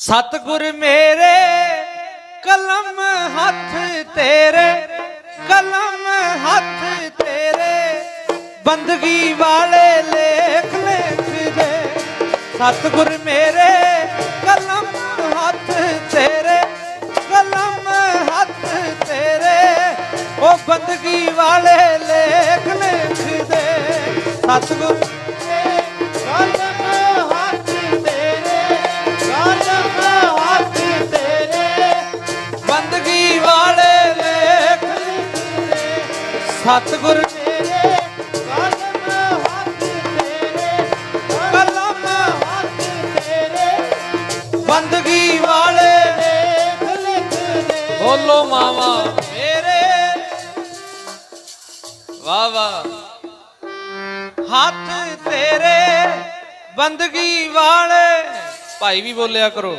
ਸਤਿਗੁਰ ਮੇਰੇ, ਕਲਮ ਹੱਥ ਤੇਰੇ, ਕਲਮ ਹੱਥ ਤੇਰੇ। ਬੰਦਗੀ ਵਾਲੇ ਲੇਖ ਲਿਖਦੇ ਸਤਿਗੁਰ ਮੇਰੇ, ਕਲਮ ਹੱਥ ਤੇਰੇ, ਕਲਮ ਹੱਥ ਤੇਰੇ। ਉਹ ਬੰਦਗੀ ਵਾਲੇ ਲੇਖ ਲਿਖਦੇ ਸਤਿਗੁਰ ਸਤਿਗੁਰ ਤੇਰੇ ਕਲਮ ਹੱਥ ਤੇਰੇ ਕਲਮ ਹੱਥ ਤੇਰੇ ਬੰਦਗੀ ਵਾਲੇ ਲਿਖਦੇ ਬੋਲੋ ਮਾਵਾ। ਮੇਰੇ ਵਾ ਵਾ ਹੱਥ ਤੇਰੇ ਬੰਦਗੀ ਵਾਲੇ। ਭਾਈ ਵੀ ਬੋਲਿਆ ਕਰੋ।